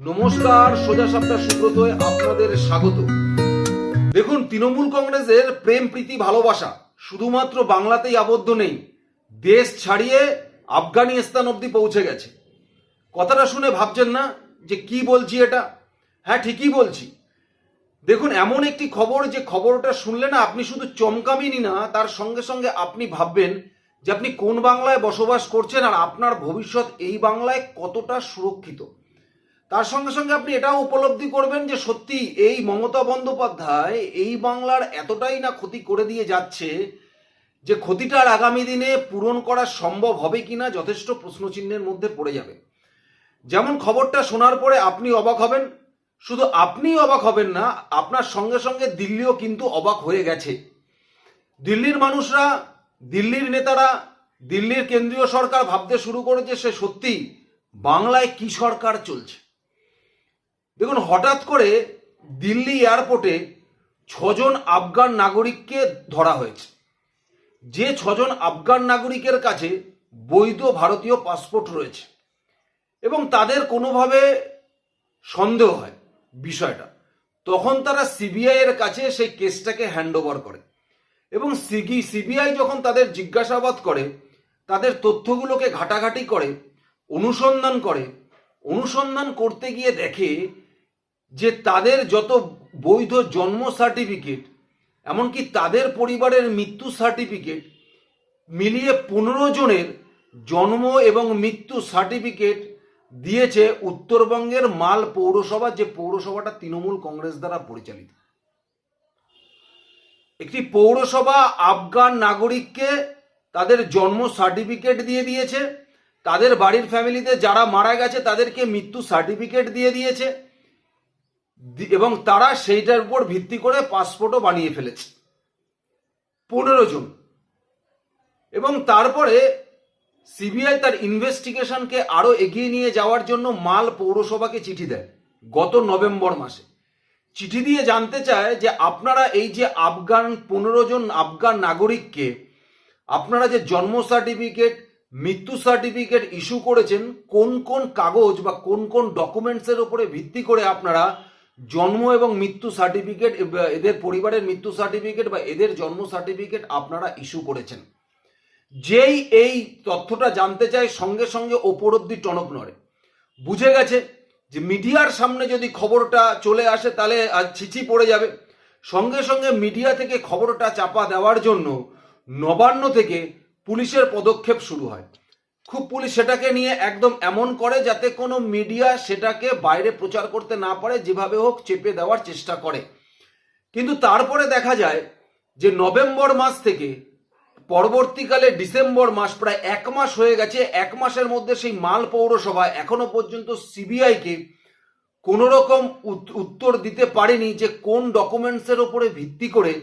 নমস্কার, সোজা সাপটা সুব্রতয় আপনাদের স্বাগত। দেখুন, তৃণমূল কংগ্রেসের প্রেম, প্রীতি, ভালোবাসা শুধুমাত্র বাংলাতেই আবদ্ধ নেই। দেশ ছাড়িয়ে আফগানিস্তান অবধি পৌঁছে গেছে। কথাটা শুনে ভাবছেন না যে কি বলছি এটা? হ্যাঁ ঠিকই বলছি। দেখুন, এমন একটি খবর, যে খবরটা শুনলে না আপনি শুধু চমকামিনি না, তার সঙ্গে সঙ্গে আপনি ভাববেন যে আপনি কোন বাংলায় বসবাস করছেন আর আপনার ভবিষ্যৎ এই বাংলায় কতটা সুরক্ষিত। তার সঙ্গে সঙ্গে আপনি এটাও উপলব্ধি করবেন যে সত্যি এই মমতা বন্দ্যোপাধ্যায় এই বাংলার এতটাই না ক্ষতি করে দিয়ে যাচ্ছে যে ক্ষতিটার আগামী দিনে পূরণ করা সম্ভব হবে কিনা যথেষ্ট প্রশ্নচিহ্নের মধ্যে পড়ে যাবে। যেমন খবরটা শোনার পরে আপনি অবাক হবেন। শুধু আপনি অবাক হবেন না, আপনার সঙ্গে সঙ্গে দিল্লিও কিন্তু অবাক হয়ে গেছে। দিল্লির মানুষরা, দিল্লির নেতারা, দিল্লির কেন্দ্রীয় সরকার ভাবতে শুরু করেছে সে সত্যি বাংলায় কি সরকার চলছে। দেখুন, হঠাৎ করে দিল্লি এয়ারপোর্টে ছজন আফগান নাগরিককে ধরা হয়েছে। যে ছজন আফগান নাগরিকের কাছে বৈধ ভারতীয় পাসপোর্ট রয়েছে এবং তাদের কোনোভাবে সন্দেহ হয় বিষয়টা। তখন তারা সিবিআই এর কাছে সেই কেসটাকে হ্যান্ড ওভার করে এবং সিগি, সিবিআই যখন তাদের জিজ্ঞাসাবাদ করে, তাদের তথ্যগুলোকে ঘাটাঘাটি করে, অনুসন্ধান করে, অনুসন্ধান করতে গিয়ে দেখে যে তাদের যত বৈধ জন্ম সার্টিফিকেট, এমনকি তাদের পরিবারের মৃত্যু সার্টিফিকেট মিলিয়ে পনেরো জনের জন্ম এবং মৃত্যু সার্টিফিকেট দিয়েছে উত্তরবঙ্গের মাল পৌরসভা, যে পৌরসভাটা তৃণমূল কংগ্রেস দ্বারা পরিচালিত। একটি পৌরসভা আফগান নাগরিককে তাদের জন্ম সার্টিফিকেট দিয়ে দিয়েছে, তাদের বাড়ির ফ্যামিলিতে যারা মারা গেছে তাদেরকে মৃত্যু সার্টিফিকেট দিয়ে দিয়েছে এবং তারা সেইটার উপর ভিত্তি করে পাসপোর্টও বানিয়ে ফেলেছে। পনেরো জন। এবং তারপরে সিবিআই তার ইনভেস্টিগেশনকে আরও এগিয়ে নিয়ে যাওয়ার জন্য মাল পৌরসভাকে চিঠি দেয়, গত নভেম্বর মাসে। চিঠি দিয়ে জানতে চায় যে আপনারা এই যে আফগান, পনেরো জন আফগান নাগরিককে আপনারা যে জন্ম সার্টিফিকেট, মৃত্যু সার্টিফিকেট ইস্যু করেছেন, কোন কোন কাগজ বা কোন কোন ডকুমেন্টসের উপরে ভিত্তি করে আপনারা জন্ম এবং মৃত্যু সার্টিফিকেট এদের পরিবারের মৃত্যু সার্টিফিকেট বা এদের জন্ম সার্টিফিকেট আপনারা ইস্যু করেছেন। যেই এই তথ্যটা জানতে চায়, সঙ্গে সঙ্গে ওপর অব্দি টনক নড়ে। বুঝে গেছে যে মিডিয়ার সামনে যদি খবরটা চলে আসে, তাহলে ছিচি পড়ে যাবে। সঙ্গে সঙ্গে মিডিয়া থেকে খবরটা চাপা দেওয়ার জন্য নবান্ন থেকে পুলিশের পদক্ষেপ শুরু হয়। খুব পুলিশ সেটাকে নিয়ে একদম এমন করে যাতে কোনো মিডিয়া সেটাকে বাইরে প্রচার করতে না পারে, যেভাবে হোক চেপে দেওয়ার চেষ্টা করে। কিন্তু তারপরে দেখা যায় যে নভেম্বর মাস থেকে পরবর্তীকালে ডিসেম্বর মাস প্রায় এক মাস হয়ে গেছে, এক মাসের মধ্যে সেই মাল পৌরসভা এখনও পর্যন্ত সিবিআইকে কোন রকম উত- উত্তর দিতে পারেনি যে কোন ডকুমেন্টসের ওপরে ভিত্তি করে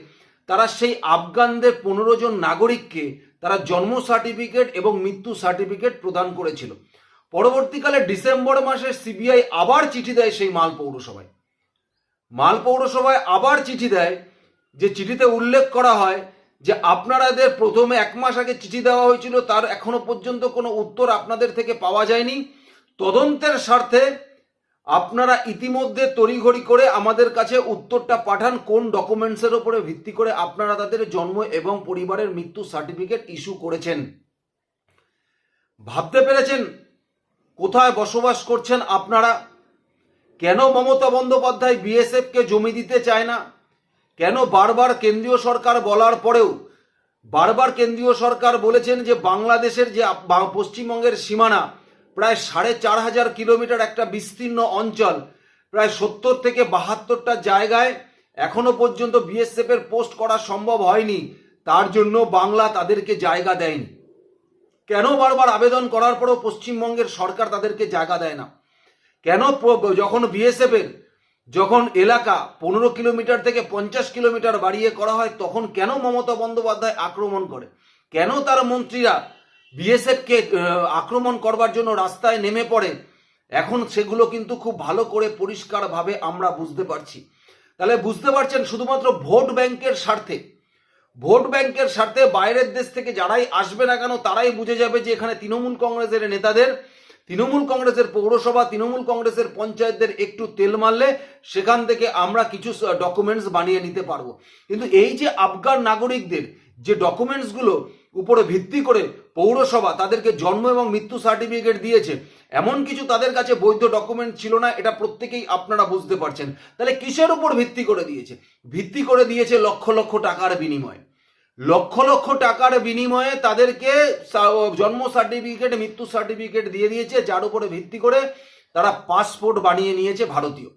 তারা সেই আফগানদের পনেরো জন নাগরিককে তারা জন্ম সার্টিফিকেট এবং মৃত্যু সার্টিফিকেট প্রদান করেছিল। পরবর্তীকালে ডিসেম্বর মাসে সিবিআই আবার চিঠি দেয় সেই মাল পৌরসভায়। মাল পৌরসভায় আবার চিঠি দেয় যে চিঠিতে উল্লেখ করা হয় যে আপনারাদের প্রথমে এক মাস আগে চিঠি দেওয়া হয়েছিল, তার এখনও পর্যন্ত কোনো উত্তর আপনাদের থেকে পাওয়া যায়নি। তদন্তের স্বার্থে আপনারা ইতিমধ্যে তড়িঘড়ি করে আমাদের কাছে উত্তরটা পাঠান, কোন ডকুমেন্টসের উপরে ভিত্তি করে আপনারা তাদের জন্ম এবং পরিবারের মৃত্যু সার্টিফিকেট ইস্যু করেছেন। ভাবতে পেরেছেন কোথায় বসবাস করছেন আপনারা? কেন মমতা বন্দ্যোপাধ্যায় বিএসএফকে জমি দিতে চায় না? কেন বারবার কেন্দ্রীয় সরকার বলার পরেও, বারবার কেন্দ্রীয় সরকার বলেছেন যে বাংলাদেশের যে পশ্চিমবঙ্গের সীমানা প্রায় সাড়ে চার হাজার কিলোমিটার একটা বিস্তীর্ণ অঞ্চল, প্রায় সত্তর থেকে বাহাত্তরটা জায়গায় এখনও পর্যন্ত বিএসএফ এর পোস্ট করা সম্ভব হয়নি। তার জন্য বাংলা তাদেরকে জায়গা দেয়নি। কেন বারবার আবেদন করার পরেও পশ্চিমবঙ্গের সরকার তাদেরকে জায়গা দেয় না? কেন যখন বিএসএফ এর যখন এলাকা পনেরো কিলোমিটার থেকে পঞ্চাশ কিলোমিটার বাড়িয়ে করা হয়, তখন কেন মমতা বন্দ্যোপাধ্যায় আক্রমণ করে? কেন তার মন্ত্রীরা বিএসএফকে আক্রমণ করবার জন্য রাস্তায় নেমে পড়ে এখন সেগুলো কিন্তু খুব ভালো করে পরিষ্কারভাবে আমরা বুঝতে পারছি। তাহলে বুঝতে পারছেন শুধুমাত্র ভোট ব্যাংকের স্বার্থে। ভোট ব্যাংকের স্বার্থে বাইরের দেশ থেকে যারাই আসবে না কেন, তারাই বুঝে যাবে যে এখানে তৃণমূল কংগ্রেসের নেতাদের, তৃণমূল কংগ্রেসের পৌরসভা, তৃণমূল কংগ্রেসের পঞ্চায়েতদের একটু তেল মারলে সেখান থেকে আমরা কিছু ডকুমেন্টস বানিয়ে নিতে পারব। কিন্তু এই যে আফগান নাগরিকদের যে ডকুমেন্টসগুলো উপরে ভিত্তি করে পৌরসভা তাদেরকে জন্ম এবং মৃত্যু সার্টিফিকেট দিয়েছে। এমন কিছু তাদের কাছে বৈধ ডকুমেন্ট ছিল না, এটা প্রত্যেকেই আপনারা বুঝতে পারছেন। তাহলে কিসের উপর ভিত্তি করে দিয়েছে? ভিত্তি করে দিয়েছে লক্ষ লক্ষ টাকার বিনিময়ে। লক্ষ লক্ষ টাকার বিনিময়ে তাদেরকে জন্ম সার্টিফিকেট, মৃত্যু সার্টিফিকেট দিয়ে দিয়েছে, যার উপরে ভিত্তি করে তারা পাসপোর্ট বানিয়ে নিয়েছে ভারতীয়।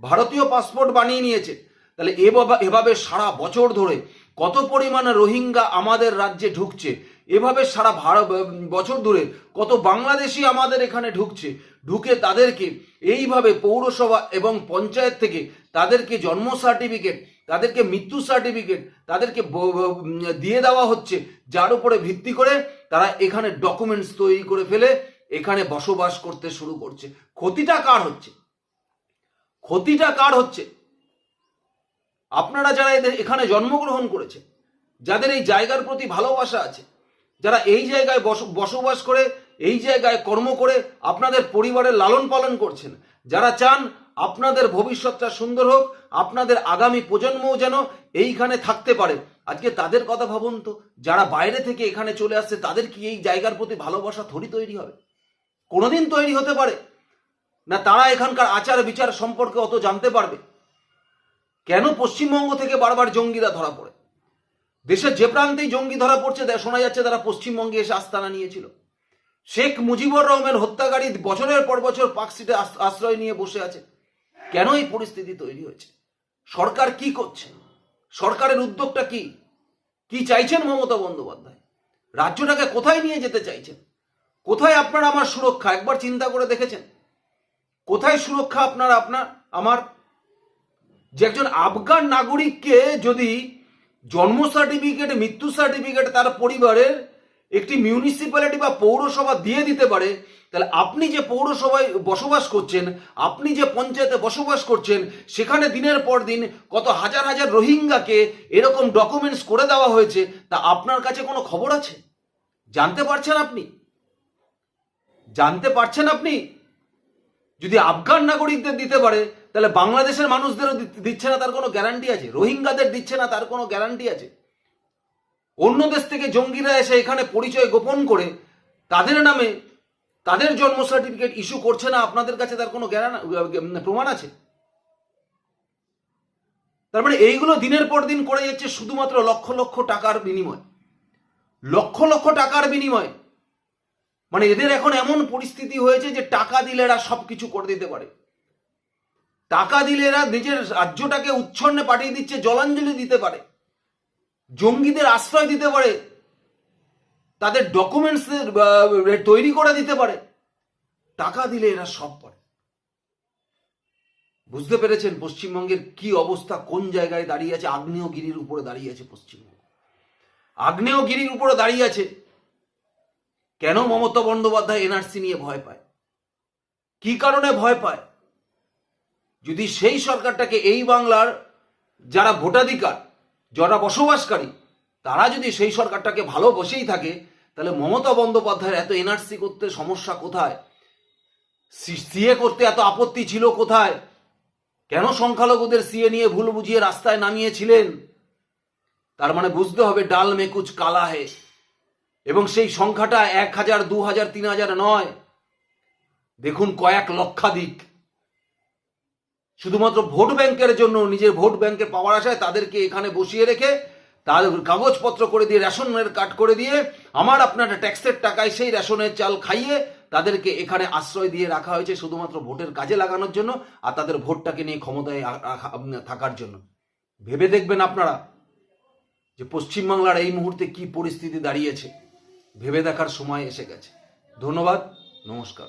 ভারতীয় পাসপোর্ট বানিয়ে নিয়েছে। তাহলে এভাবে সারা বছর ধরে কত পরিমাণে রোহিঙ্গা আমাদের রাজ্যে ঢুকছে? এভাবে সারা ভারত বছর ধরে কত বাংলাদেশি আমাদের এখানে ঢুকছে, ঢুকে তাদেরকে এইভাবে পৌরসভা এবং পঞ্চায়েত থেকে তাদেরকে জন্ম সার্টিফিকেট তাদেরকে মৃত্যু সার্টিফিকেট তাদেরকে দিয়ে দেওয়া হচ্ছে। যার উপরে ভিত্তি করে তারা এখানে ডকুমেন্টস তৈরি করে ফেলে, এখানে বসবাস করতে শুরু করছে। ক্ষতিটা কার হচ্ছে? ক্ষতিটা কার হচ্ছে? আপনারা যারা এদের এখানে জন্মগ্রহণ করেছে যাদের এই জায়গার প্রতি ভালোবাসা আছে, যারা এই জায়গায় বস- বসবাস করে, এই জায়গায় কর্ম করে আপনাদের পরিবারের লালন পালন করছেন, যারা চান আপনাদের ভবিষ্যৎটা সুন্দর হোক, আপনাদের আগামী প্রজন্মও যেন এইখানে থাকতে পারে। আজকে তাদের কথা ভাবুন তো, যারা বাইরে থেকে এখানে চলে আসছে, তাদের কি এই জায়গার প্রতি ভালোবাসা থরি তৈরি হবে? কোনোদিন তৈরি হতে পারে? না তারা এখানকার আচার বিচার সম্পর্কে অত জানতে পারবে? কেন পশ্চিমবঙ্গ থেকে বারবার জঙ্গিরা ধরা পড়ে? দেশের যে প্রান্তেই জঙ্গি ধরা পড়ছে শোনা যাচ্ছে তারা পশ্চিমবঙ্গে এসে আস্তানা নিয়েছিল। শেখ মুজিবুর রহমান হত্যাকারী বছরের পর বছর পাকসিটে আশ্রয় নিয়ে বসে আছে। কেন এই পরিস্থিতি তৈরি হয়েছে? সরকার কি করছে? সরকারের উদ্যোগটা কি? কি চাইছেন মমতা বন্দ্যোপাধ্যায়? রাজ্যটাকে কোথায় নিয়ে যেতে চাইছেন? কোথায় আপনার আমার সুরক্ষা? একবার চিন্তা করে দেখেছেন? কোথায় সুরক্ষা আপনার আপনার, আমার? যে একজন আফগান নাগরিককে যদি জন্ম সার্টিফিকেট মৃত্যু সার্টিফিকেট তার পরিবারের একটি মিউনিসিপ্যালিটি বা পৌরসভা দিয়ে দিতে পারে, তাহলে আপনি যে পৌরসভায় বসবাস করছেন, আপনি যে পঞ্চায়েতে বসবাস করছেন, সেখানে দিনের পর দিন কত হাজার হাজার রোহিঙ্গাকে এরকম ডকুমেন্টস করে দেওয়া হয়েছে, তা আপনার কাছে কোনো খবর আছে? জানতে পারছেন আপনি? জানতে পারছেন আপনি? যদি আফগান নাগরিকদের দিতে পারে তাহলে বাংলাদেশের মানুষদেরও দিচ্ছে না তার কোনো গ্যারান্টি আছে? রোহিঙ্গাদের দিচ্ছে না তার কোনো গ্যারান্টি আছে? অন্য দেশ থেকে জঙ্গিরা এসে এখানে পরিচয় গোপন করে তাদের নামে তাদের জন্ম সার্টিফিকেট ইস্যু করছে না, আপনাদের কাছে তার কোনো প্রমাণ আছে? তার মানে এইগুলো দিনের পর দিন করে যাচ্ছে শুধুমাত্র লক্ষ লক্ষ টাকার বিনিময়। লক্ষ লক্ষ টাকার বিনিময়। মানে এদের এখন এমন পরিস্থিতি হয়েছে যে টাকা দিলে এরা সব কিছু করে দিতে পারে। টাকা দিলে এরা নিজের রাজ্যটাকে উচ্ছন্নে পাঠিয়ে দিচ্ছে, জলাঞ্জলি দিতে পারে, জঙ্গিদের আশ্রয় দিতে পারে, তাদের ডকুমেন্টস তৈরি করে দিতে পারে, টাকা দিলে এরা সব পারে বুঝতে পেরেছেন পশ্চিমবঙ্গের কি অবস্থা? কোন জায়গায় দাঁড়িয়ে আছে? আগ্নেয়গিরির উপরে দাঁড়িয়ে আছে পশ্চিমবঙ্গ। আগ্নেয়গিরির উপরে দাঁড়িয়ে আছে, কেন মমতা বন্দ্যোপাধ্যায় এনআরসি নিয়ে ভয় পায়? কি কারণে ভয় পায়? যদি সেই সরকারটাকে এই বাংলার যারা ভোটাধিকার, যারা বসবাসকারী, তারা যদি সেই সরকারটাকে ভালোবসেই থাকে, তাহলে মমতা বন্দ্যোপাধ্যায়ের এত এনআরসি করতে সমস্যা কোথায়? সিএ করতে এত আপত্তি ছিল কোথায়? কেন সংখ্যালঘুদের সিএ নিয়ে ভুল বুঝিয়ে রাস্তায় নামিয়েছিলেন? তার মানে বুঝতে হবে ডাল মেকুচ কালা হে। এবং সেই সংখ্যাটা এক হাজার, দু হাজার, তিন হাজার নয়। দেখুন কয়েক লক্ষাধিক। শুধুমাত্র ভোট ব্যাংকের জন্য নিজের ভোট ব্যাংকের পাওয়ার আশায় তাদেরকে এখানে বসিয়ে রেখে তার কাগজপত্র করে দিয়ে রেশনের কার্ড করে দিয়ে আমার আপনার ট্যাক্সের টাকায় সেই রেশনের চাল খাইয়ে তাদেরকে এখানে আশ্রয় দিয়ে রাখা হয়েছে শুধুমাত্র ভোটের কাজে লাগানোর জন্য আর তাদের ভোটটাকে নিয়ে ক্ষমতায় থাকার জন্য। ভেবে দেখবেন আপনারা যে পশ্চিমবাংলার এই মুহূর্তে কি পরিস্থিতি দাঁড়িয়েছে। ভেবে দেখার সময় এসে গেছে। ধন্যবাদ, নমস্কার।